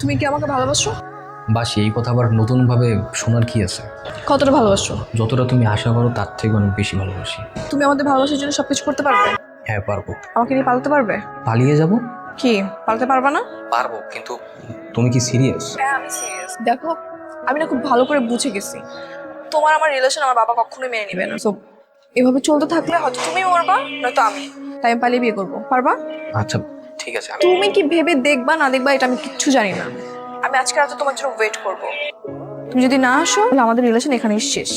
তুমি কি আমাকে ভালোবাসো? বাসি এই কথা আবার নতুনভাবে শোনার কি আছে? কতটা ভালোবাসো? যতটা তুমি আশা করো তার থেকে অনেক বেশি ভালোবাসি। তুমি আমাদের ভালোবাসার জন্য সবকিছু করতে পারবে? হ্যাঁ পারব। আমাকে নিয়ে পালাতে পারবে? পালিয়ে যাব? কি পালাতে পারবে না? পারব কিন্তু তুমি কি সিরিয়াস হ্যাঁ আমি সিরিয়াস দেখো আমি না খুব ভালো করে বুঝে গেছি। তোমার আমার রিলেশন আমার বাবা কখনোই মেনে নেবে না। সো এভাবে চলতে থাকলে হয়তো তুমি মরবা নয়তো আমি। তাই আমি পালিয়ে বিয়ে করব। পারবা? আচ্ছা। ঠিক আছে আমি তুমি কি ভেবে দেখবা না দেখবা এটা আমি কিচ্ছু জানি না। আমি আজকে রাতে তোমার জন্য ওয়েট করব। তুমি যদি না আসো তাহলে আমাদের রিলেশন এখানেই শেষ।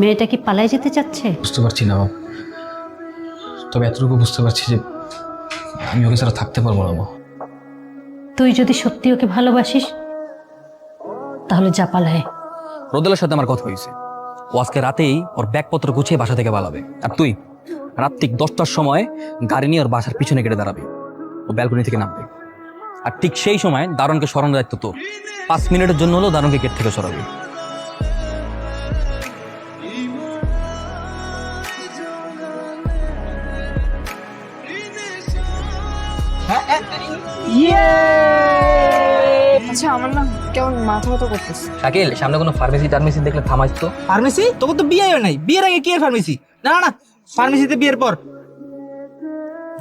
মেয়েটা কি পালাই যেতে চাচ্ছে? বুঝতে পারছি না বাবা। তবে এতটুকু বুঝতে পারছি যে আমি ওকে ছাড়া থাকতে পারব না মা তুই যদি সত্যি ওকে ভালোবাসিস তাহলে যা পালায়। রোদেলের সাথে আমার কথা হয়েছে। ও আজকে রাতেই ওর ব্যাগপত্র গুছিয়ে বাসা থেকে পালাবে। আর তুই রাত্রিক দশটার সময় গাড়ি নিয়ে ওর বাসার পিছনে কেটে দাঁড়াবে। ও ব্যালকনি থেকে নামবে। আর ঠিক সেই সময় দারুণকে সরানোর দায়িত্ব তোর। পাঁচ মিনিটের জন্য হলেও দারুণকে গেট থেকে সরাবে। আচ্ছা আমার না কেমন মাথা ব্যথা করতেছে। শাকিল সামনে কোনো ফার্মেসি টার্মেসি দেখলে থামাইস তো। ফার্মেসি তোকে তো বিয়ে নাই। বিয়ের আগে কি ফার্মেসি না, না ফার্মেসিতে বিয়ের পর।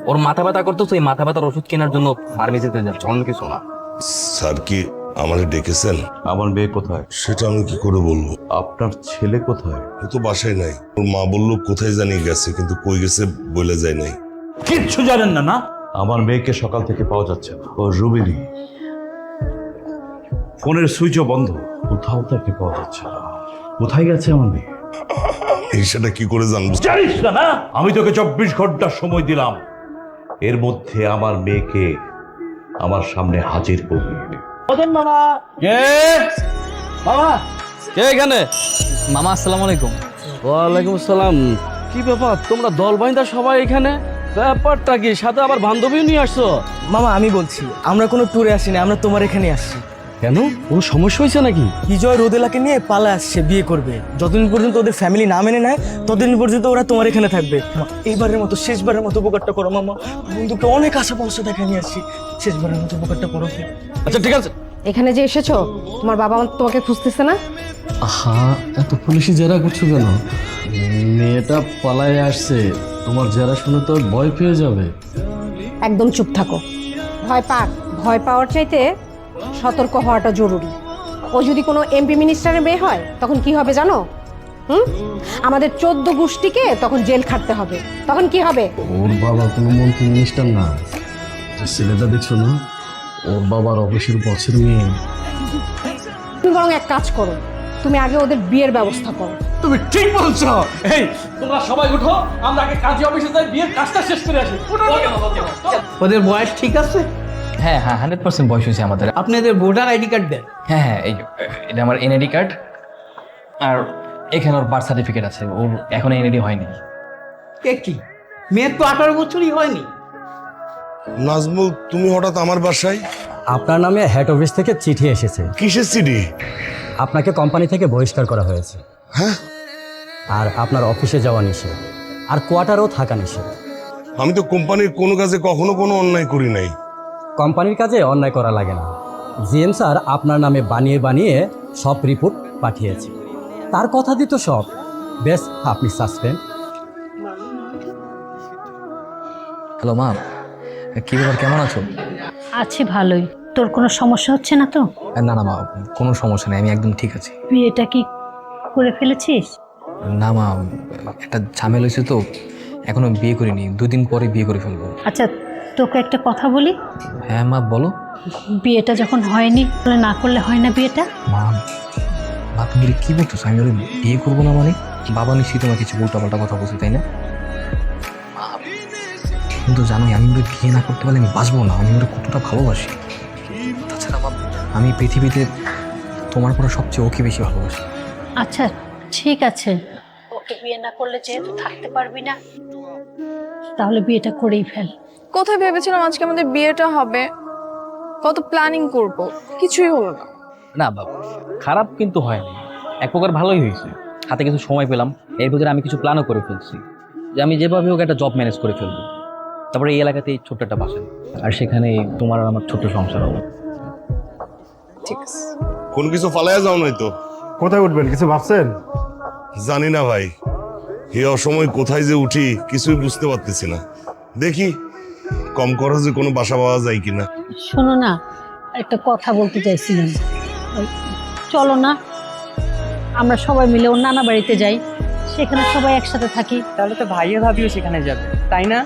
ওর মাথা ব্যথা করতো সেই মাথা ব্যথার ওষুধ কেনার জন্য ফার্মেসিতে যাচ্ছে। অন্য কিছু না। স্যার কি আমারে ডেকেছেন? আমার মেয়ে কোথায়? সেটা আমি কি করে বলব? আপনার ছেলে কোথায়? ও তো বাসায় নাই। ওর মা বলল কোথায় জানি গেছে কিন্তু কই গেছে বলে যায় নাই। কিচ্ছু জানেন না না? আমার মেয়েকে সকাল থেকে পাওয়া যাচ্ছে না। ও রুবিনী। ফোনের সুইচও বন্ধ। কোথাও তাকে পাওয়া যাচ্ছে না। কোথায় গেছে আমার মেয়ে? এই সেটা কি করে জানব? জানিস না না? আমি তোকে চব্বিশ ঘণ্টা সময় দিলাম। এর মধ্যে আমার মেয়েকে আমার সামনে হাজির করবি। কে? এখানে? মামা আসসালামু আলাইকুম। ওয়ালাইকুম আসসালাম। কি ব্যাপার তোমরা দল বাইন্দা সবাই এখানে? ব্যাপারটা কি সাথে আবার বান্ধবীও নিয়ে আসছো? মামা আমি বলছি আমরা কোনো ট্যুরে আসিনি আমরা তোমার এখানে আসছি। কেন? কোনো সমস্যা হয়েছে নাকি? বিজয় রোদেলাকে নিয়ে পালা আসছে বিয়ে করবে। যতদিন পর্যন্ত ওদের ফ্যামিলি না মেনে নেয় ততদিন পর্যন্ত ওরা তোমার এখানে থাকবে। এইবারের মতো শেষবারের মতো উপকারটা করো মামা। বন্ধুকে অনেক আশা ভরসা দেখা নিয়ে আসছি। শেষবারের মতো উপকারটা করো আচ্ছা ঠিক আছে। এখানে যে এসেছ তোমার বাবা মা তোমাকে খুঁজতেছে না? আহা এত পুলিশি জেরা করছ কেন? মেয়েটা পালায় আসছে তোমার জেরা শুনে তো ভয় পেয়ে যাবে। একদম চুপ থাকো। ভয় পাক ভয় পাওয়ার চাইতে সতর্ক হওয়াটা জরুরি। ও যদি কোনো এমপি মিনিস্টারের মেয়ে হয় তখন কি হবে জানো? হুম? আমাদের চোদ্দ গোষ্ঠীকে তখন জেল খাটতে হবে। তখন কি হবে? ওর বাবা কোনো মন্ত্রী মিনিস্টার না। যে ছেলেটা দেখছ না ওর বাবার অফিসের বছর মেয়ে। তুমি বরং এক কাজ করো তুমি আগে ওদের বিয়ের ব্যবস্থা করো। তুমি ঠিক বলছো! এই তোমরা সবাই উঠো আমরা আগে কাজী অফিসে যাই বিয়ের কাজটা শেষ করে আসি। ওদের বয়স ঠিক আছে? হ্যাঁ হ্যাঁ হান্ড্রেড পার্সেন্ট বয়স হয়েছে আমাদের। আপনাদের ভোটার আইডি কার্ড দেন। হ্যাঁ হ্যাঁ এই এটা আমার এনআইডি কার্ড আর এখানে ওর বার্থ সার্টিফিকেট আছে ওর এখন এনআইডি হয়নি। কে কি? মেয়ের তো আঠারো বছরই হয়নি। নাজমুল তুমি হঠাৎ আমার বাসায়? আপনার নামে হেড অফিস থেকে চিঠি এসেছে। কিসের সিডি আপনাকে কোম্পানি থেকে বহিষ্কার করা হয়েছে। হ্যাঁ? আর আপনার অফিসে যাওয়া নিষেধ। আর কোয়ার্টারও থাকা নিষেধ। আমি তো কোম্পানির কোনো কাজে কখনো কোনো অন্যায় করি নাই। কোম্পানির কাজে অন্যায় করা লাগে না। জিএম স্যার আপনার নামে বানিয়ে বানিয়ে সব রিপোর্ট পাঠিয়েছে। তার কথা দিত সব। বেশ আপনি সাসপেন্ড হ্যালো মা কি ব্যাপার কেমন আছো? আছি ভালোই। তোর কোনো সমস্যা হচ্ছে না তো? না না মা কোনো সমস্যা নেই আমি একদম ঠিক আছি। তুই এটা কি করে ফেলেছিস? না মা একটা ঝামেলা হয়েছে তো এখনও বিয়ে করিনি দুদিন পরে বিয়ে করে ফেলব। আচ্ছা তোকে একটা কথা বলি? হ্যাঁ মা বলো। বিয়েটা যখন হয়নি তাহলে না করলে হয় না বিয়েটা? মা মা তুমি কি বলতেছো আমি ওরে বিয়ে করব না মানে? বাবা নিশ্চয়ই তোমার কিছু উল্টাপাল্টা কথা বলছে তাই না? কিন্তু জানোই আমি ওরে বিয়ে না করতে পারলে আমি বাঁচবো না আমি ওরে কতটা ভালোবাসি। তাছাড়া মা আমি পৃথিবীতে তোমার পরে সবচেয়ে ওকে বেশি ভালোবাসি। আচ্ছা ঠিক আছে। ওকে বিয়ে না করলে যেহেতু থাকতে পারবি না তাহলে বিয়েটা করেই ফেল। কোথায় ভেবেছিলাম আজকে আমাদের বিয়েটা হবে? কত প্ল্যানিং করব? কিছুই হলো না। না বাবা খারাপ কিন্তু হয়নি। এক প্রকার ভালোই হয়েছে। হাতে কিছু সময় পেলাম এর ভিতরে আমি কিছু প্ল্যানও করে ফেলছি। যে আমি যেভাবে হোক একটা জব ম্যানেজ করে ফেলব। তারপরে এই এলাকাতেই ছোট্ট একটা বাসা। আর সেখানে তোমার আর আমার ছোট্ট সংসার হবে। ঠিক আছে। কোনো কিছু ফালাইয়া যাও নাই তো? কোথায় উঠবেন? কিছু ভাবছেন? জানি না ভাই। এই অসময় কোথায় যে উঠি কিছুই বুঝতে পারতেছি না। দেখি কম খরচে কোনো বাসা পাওয়া যায় কিনা? শোনো না একটা কথা বলতে চাইছিলাম। চলো না আমরা সবাই মিলে ওর নানা বাড়িতে যাই সেখানে সবাই একসাথে থাকি। তাহলে তো ভাইয়া ভাবিও সেখানে যাবে তাই না?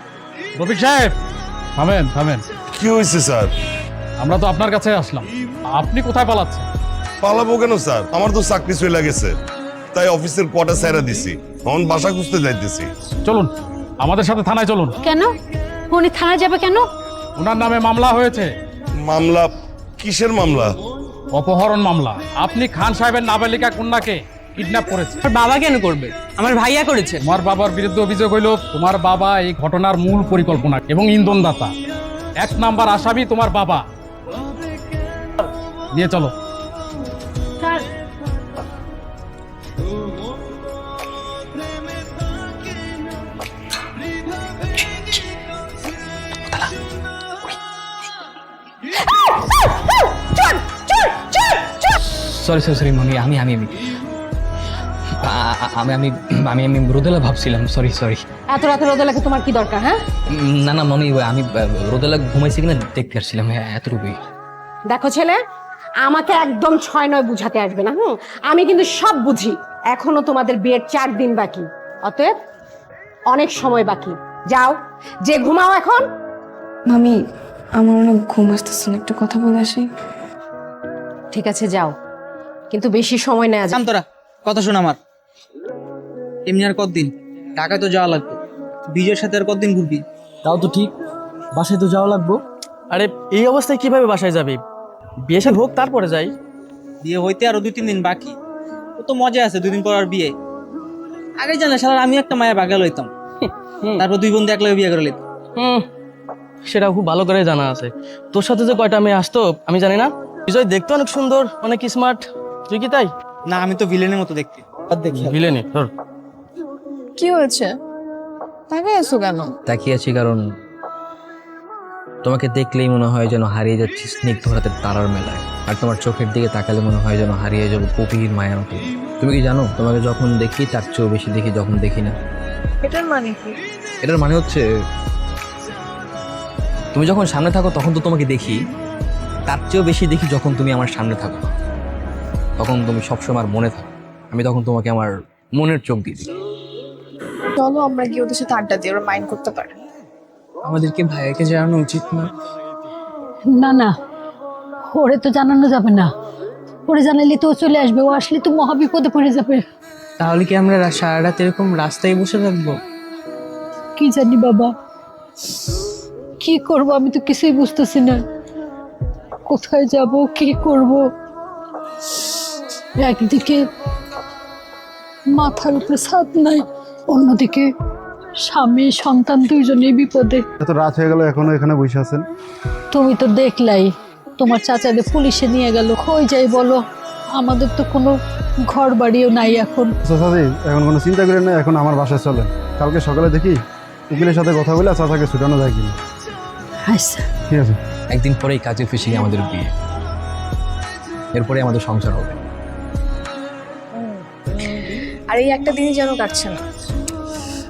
রফিক সাহেব থামেন থামেন। কি হয়েছে স্যার? আমরা তো আপনার কাছে আসলাম। আপনি কোথায় পালাচ্ছেন? পালাবো কেন স্যার? আমার তো চাকরি চলে গেছে তাই অফিসের কোয়ার্টার সাইরা দিছি। এখন বাসা খুঁজতে যাইতেছি। চলুন আমাদের সাথে থানায় চলুন। কেন? উনি থানায় যাবে কেন? ওনার নামে মামলা হয়েছে। মামলা? কিসের মামলা? অপহরণ মামলা। আপনি খান সাহেবের নাবালিকা কন্যাকে কিডন্যাপ করেছে বাবা কেন করবে? আমার ভাইয়া করেছে। তোমার বাবার বিরুদ্ধে অভিযোগ হইল তোমার বাবা এই ঘটনার মূল পরিকল্পনা এবং ইন্ধনদাতা। এক নাম্বার আসামি তোমার বাবা। নিয়ে চলো। সরি সরি সরি মামি আমি আমি আমি আমি আমি আমি আমি রোদেলা ভাবছিলাম। সরি সরি এত রাতে রোদে লাগে তোমার কি দরকার হ্যাঁ? না না মামি আমি রোদেলা ঘুমাইছি কিনা দেখতে আসছিলাম। হ্যাঁ এতটুকুই। দেখো ছেলে আমাকে একদম ছয় নয় বুঝাতে আসবে না হুম? আমি কিন্তু সব বুঝি। এখনও তোমাদের বিয়ের চার দিন বাকি। অতএব অনেক সময় বাকি। যাও যে ঘুমাও এখন। মামি আমার অনেক ঘুম আসতেছে না একটু কথা বলে আসি। ঠিক আছে যাও। কিন্তু বেশি সময় নেওয়া যাবে তোরা কথা শোন আমার। এমনি আর কতদিন? ঢাকায় তো যাওয়া লাগবে। বিজয়ের সাথে আর কতদিন ঘুরবি? তাও তো ঠিক বাসায় তো যাওয়া লাগবো। আরে এই অবস্থায় কীভাবে বাসায় যাবে? বিয়ে সাথে হোক তারপরে যাই। বিয়ে হইতে আরও দুই তিন দিন বাকি। ও তো মজা আছে দুই দিন পর আর বিয়ে। আগে জানলে সারা আমি একটা মায়া বাগা লইতাম তারপর দুই বন্ধু একলাগে বিয়ে করে লইতাম। হুম। সেটা খুব ভালো করে জানা আছে। তোর সাথে যে কয়টা মেয়ে আসতো আমি জানি না। বিজয় দেখতে অনেক সুন্দর অনেক স্মার্ট তুই কি তাই? না আমি তো ভিলেনের মতো দেখতে। আর দেখি। ভিলেনি তোর কি হয়েছে? তাকে আছো কেন? তাকিয়ে আছি কারণ তোমাকে দেখলেই মনে হয় যেন হারিয়ে যাচ্ছি স্নিগ্ধ রাতের তারার মেলায়। আর তোমার চোখের দিকে তাকালে মনে হয় যেন হারিয়ে যাব গভীর মায়ার মতো। তুমি কি জানো তোমাকে যখন দেখি তার চেয়েও বেশি দেখি যখন দেখি না। এটার মানে কি? এটার মানে হচ্ছে তুমি যখন সামনে থাকো তখন তো তোমাকে দেখি। তার চেয়েও বেশি দেখি যখন তুমি আমার সামনে থাকো। তখন তুমি সবসময় আমার মনে থাকো। আমি তখন তোমাকে আমার মনের চোখ দিয়ে দিই চলো আমরা গিয়ে ওদের সাথে আড্ডা দিই ওরা মাইন্ড করতে পারে। আমাদেরকে ভাইয়াকে জানানো উচিত না। না না। ওরে তো জানানো যাবে না। ওরে জানালে তো চলে আসবে। ও আসলে তো মহা বিপদে পড়ে যাবে। তাহলে কি আমরা সারা রাত এরকম রাস্তায় বসে থাকব? কি জানি বাবা। কি করব আমি তো কিছুই বুঝতেছি না। কোথায় যাব কি করব? একদিকে মাথার উপরে ছাদ নাই অন্যদিকে স্বামী সন্তান দুইজনেই বিপদে। এত রাত হয়ে গেল এখনও এখানে বসে আছেন? তুমি তো দেখলাই তোমার চাচাদের পুলিশে নিয়ে গেল। কই যাই বলো আমাদের তো কোনো ঘর বাড়িও নাই এখন। চাচাজি এখন কোনো চিন্তা করেন না এখন আমার বাসায় চলেন। কালকে সকালে দেখি উকিলের সাথে কথা বলে চাচাকে ছুটানো যায় কিনা। আচ্ছা ঠিক আছে। একদিন পরেই কাজে ফেসে আমাদের বিয়ে। এরপরে আমাদের সংসার হবে। আর এই একটা দিনই যেন কাটছে না।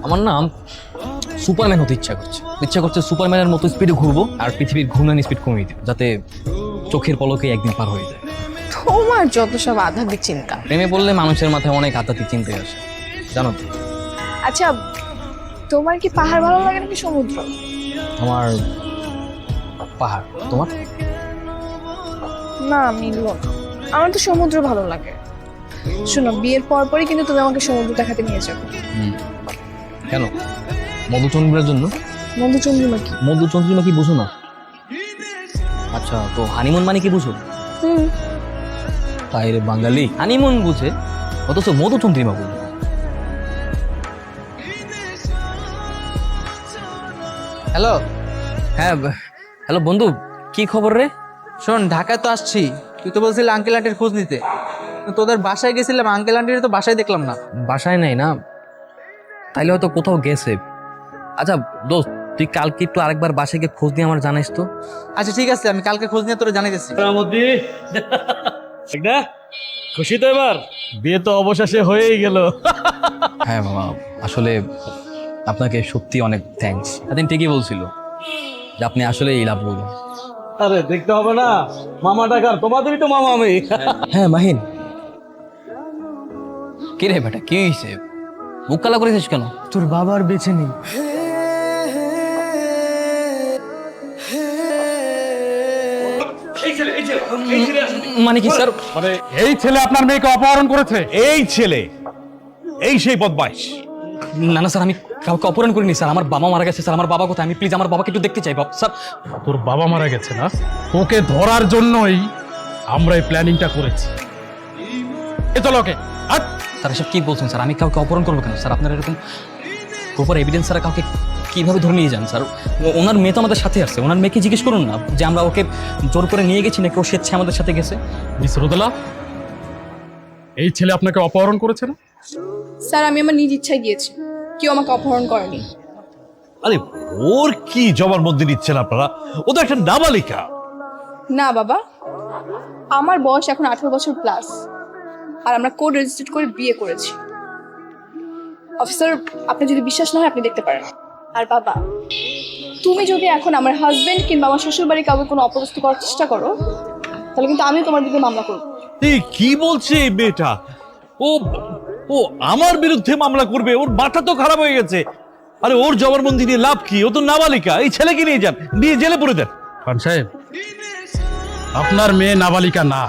আমার নাম সুপারম্যান হতে ইচ্ছা করছে। ইচ্ছা করছে সুপারম্যানের মতো স্পিডে ঘুরবো আর পৃথিবীর ঘূর্ণানি স্পিড কমিয়ে দিব যাতে চোখের পলকে একদিন পার হয়ে যায়। তোমার যত সব আধ্যাত্মিক চিন্তা। প্রেমে বললে মানুষের মাথায় অনেক আধ্যাত্মিক চিন্তা আসে। জানো তো। আচ্ছা তোমার কি পাহাড় ভালো লাগে নাকি সমুদ্র? আমার পাহাড়। তোমার? না মিললো আমার তো সমুদ্র ভালো লাগে। শোনো বিয়ের পর পরই কিন্তু তুমি আমাকে সমুদ্র দেখাতে নিয়ে যাবে কেন? মধুচন্দ্রের জন্য? মধুচন্দ্রিমা কি মধুচন্দ্রিমা কি বুঝো না। আচ্ছা তো হানিমুন মানে কি বুঝো? তাই রে বাঙালি হানিমুন বুঝে। অথচ মধুচন্দ্রিমা বুঝে। হ্যালো? হ্যাঁ হ্যালো বন্ধু কি খবর রে? শোন ঢাকায় তো আসছি। তুই তো বলছিলি আঙ্কেল আন্টির খোঁজ নিতে। তোদের বাসায় গেছিলাম আঙ্কেল আন্টির তো বাসায় দেখলাম না। বাসায় নাই না? তাইলে হয়তো কোথাও গেছে। আচ্ছা দোস্ত তুই কালকে একটু আরেকবার বাসায় গিয়ে খোঁজ নিয়ে আমার জানাইস তো? আচ্ছা ঠিক আছে আমি কালকে খোঁজ নিয়ে তোরা জানাইতেছি রামদি একটা খুশি তো এবার? বিয়ে তো অবশেষে হয়েই গেল। হ্যাঁ বাবা আসলে আপনাকে সত্যি অনেক থ্যাঙ্কস এদিন ঠিকই বলছিল যে আপনি আসলে এই লাভ বলবেন আরে দেখতে হবে না। মামা ডাকার তোমাদেরই তো মামা আমি। হ্যাঁ মাহিন কি রে বেটা? কি হয়েছে মুখ কালা করেছিস কেন? তোর বাবার বেঁচে নেই। মানে কি স্যার? মানে এই ছেলে আপনার মেয়েকে অপহরণ করেছে? এই ছেলে। এই সেই বদমাইশ। না না স্যার আমি কাউকে অপহরণ করিনি স্যার। আমার বাবা মারা গেছে স্যার। আমার বাবা কোথায়? আমি প্লিজ আমার বাবাকে একটু দেখতে চাই বাবা স্যার। তোর বাবা মারা গেছে না? ওকে ধরার জন্যই আমরা এই প্ল্যানিংটা করেছি। এ চলো ওকে। হাট। স্যার এসব কি বলছেন স্যার? আমি কাউকে অপহরণ করব কেন স্যার? আপনার এরকম প্রপার এভিডেন্স ছাড়া কাউকে কীভাবে ধরে নিয়ে যান স্যার? ও- ওনার মেয়ে তো আমাদের সাথে আসছে। ওনার মেয়েকে জিজ্ঞেস করুন না যে আমরা ওকে জোর করে নিয়ে গেছি নাকি ও স্বেচ্ছে আমাদের সাথে গেছে? মিস রোদেলা এই ছেলে আপনাকে অপহরণ করেছে না? স্যার আমি আমার নিজ ইচ্ছায় গিয়েছি। কেউ আমাকে অপহরণ করেনি। আরে ওর কি জবানবন্দি নিচ্ছেন আপনারা? ও তো একটা নাবালিকা। না বাবা। আমার বয়স এখন আঠারো বছর প্লাস আর আমরা কোড রেজিস্টার্ড করে বিয়ে করেছি। অফিসার আপনি যদি বিশ্বাস না হয় আপনি দেখতে পারেন। আর বাবা তুমি যদি এখন আমার হাজবেন্ড কিংবা আমার শ্বশুর বাড়ি কাউকে কোনো অপদস্থ করার চেষ্টা করো তাহলে কিন্তু আমি তোমার বিরুদ্ধে মামলা করব। এই কি বলছে এই মেয়েটা? ও ও আমার বিরুদ্ধে মামলা করবে ওর মাথা তো খারাপ হয়ে গেছে। আরে ওর জবানবন্দি নিয়ে লাভ কি? ও তো নাবালিকা এই ছেলেকে নিয়ে যান নিয়ে জেলে পুরে দেন খান সাহেব আপনার মেয়ে নাবালিকা না।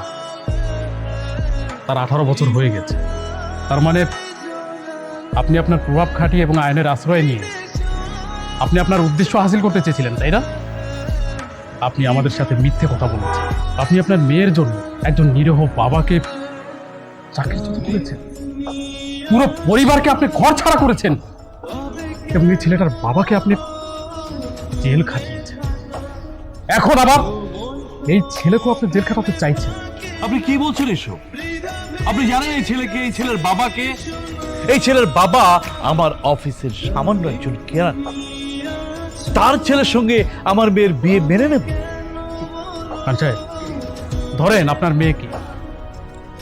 তার আঠারো বছর হয়ে গেছে। তার মানে আপনি আপনার প্রভাব খাটিয়ে এবং আইনের আশ্রয় নিয়ে আপনি আপনার উদ্দেশ্য হাসিল করতে চেয়েছিলেন, তাই না? আপনি আমাদের সাথে মিথ্যে কথা বলেছেন। আপনি আপনার মেয়ের জন্য একজন নিরীহ বাবাকে চাকরিচ্যুত করেছেন। পুরো পরিবারকে আপনি ঘর ছাড়া করেছেন। এবং এই ছেলেটার বাবাকে আপনি জেল খাটিয়েছেন। এখন আবার এই ছেলেকেও আপনি জেল খাটাতে চাইছেন। আপনি কি বলছেন এসব? আপনি জানেন এই ছেলেকে এই ছেলের বাবাকে? এই ছেলের বাবা আমার অফিসের সামান্য একজন কেরান তার ছেলের সঙ্গে আমার মেয়ের বিয়ে মেনে নেব? সাহেব ধরেন আপনার মেয়েকে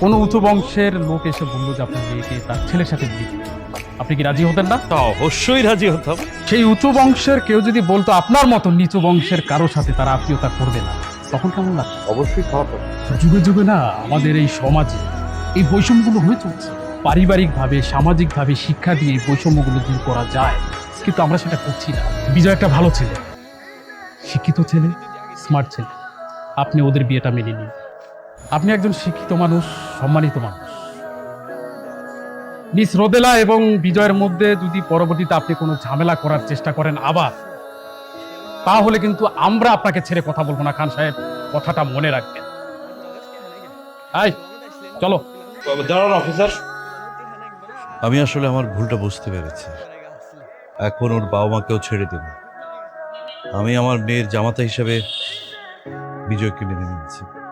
কোনো উঁচু বংশের লোক এসে বলল যে আপনার মেয়েকে তার ছেলের সাথে বিয়ে আপনি কি রাজি হতেন না? তা অবশ্যই রাজি হতাম। সেই উঁচু বংশের কেউ যদি বলতো আপনার মতো নিচু বংশের কারও সাথে তার আত্মীয়তা করবে না। তখন কেমন লাগতো অবশ্যই খারাপ যুগে যুগে না আমাদের এই সমাজে এই বৈষম্যগুলো হয়ে চলছে। পারিবারিকভাবে সামাজিকভাবে শিক্ষা দিয়ে এই বৈষম্যগুলো দূর করা যায়। কিন্তু আমরা সেটা করছি না। বিজয় একটা ভালো ছেলে। শিক্ষিত ছেলে স্মার্ট ছেলে। আপনি ওদের বিয়েটা মেনে নিন। আপনি একজন শিক্ষিত মানুষ সম্মানিত মানুষ। মিস রোদেলা এবং বিজয়ের মধ্যে যদি পরবর্তীতে আপনি কোনো ঝামেলা করার চেষ্টা করেন আবার তাহলে কিন্তু আমরা আপনাকে ছেড়ে কথা বলব না খান সাহেব। কথাটা মনে রাখবেন। আই চলো। দাঁড়ান অফিসার। আমি আসলে আমার ভুলটা বুঝতে পেরেছি। এখন ওর বাবা মাকেও ছেড়ে দেব। আমি আমার মেয়ের জামাতা হিসেবে বিজয়কে মেনে নিয়েছি।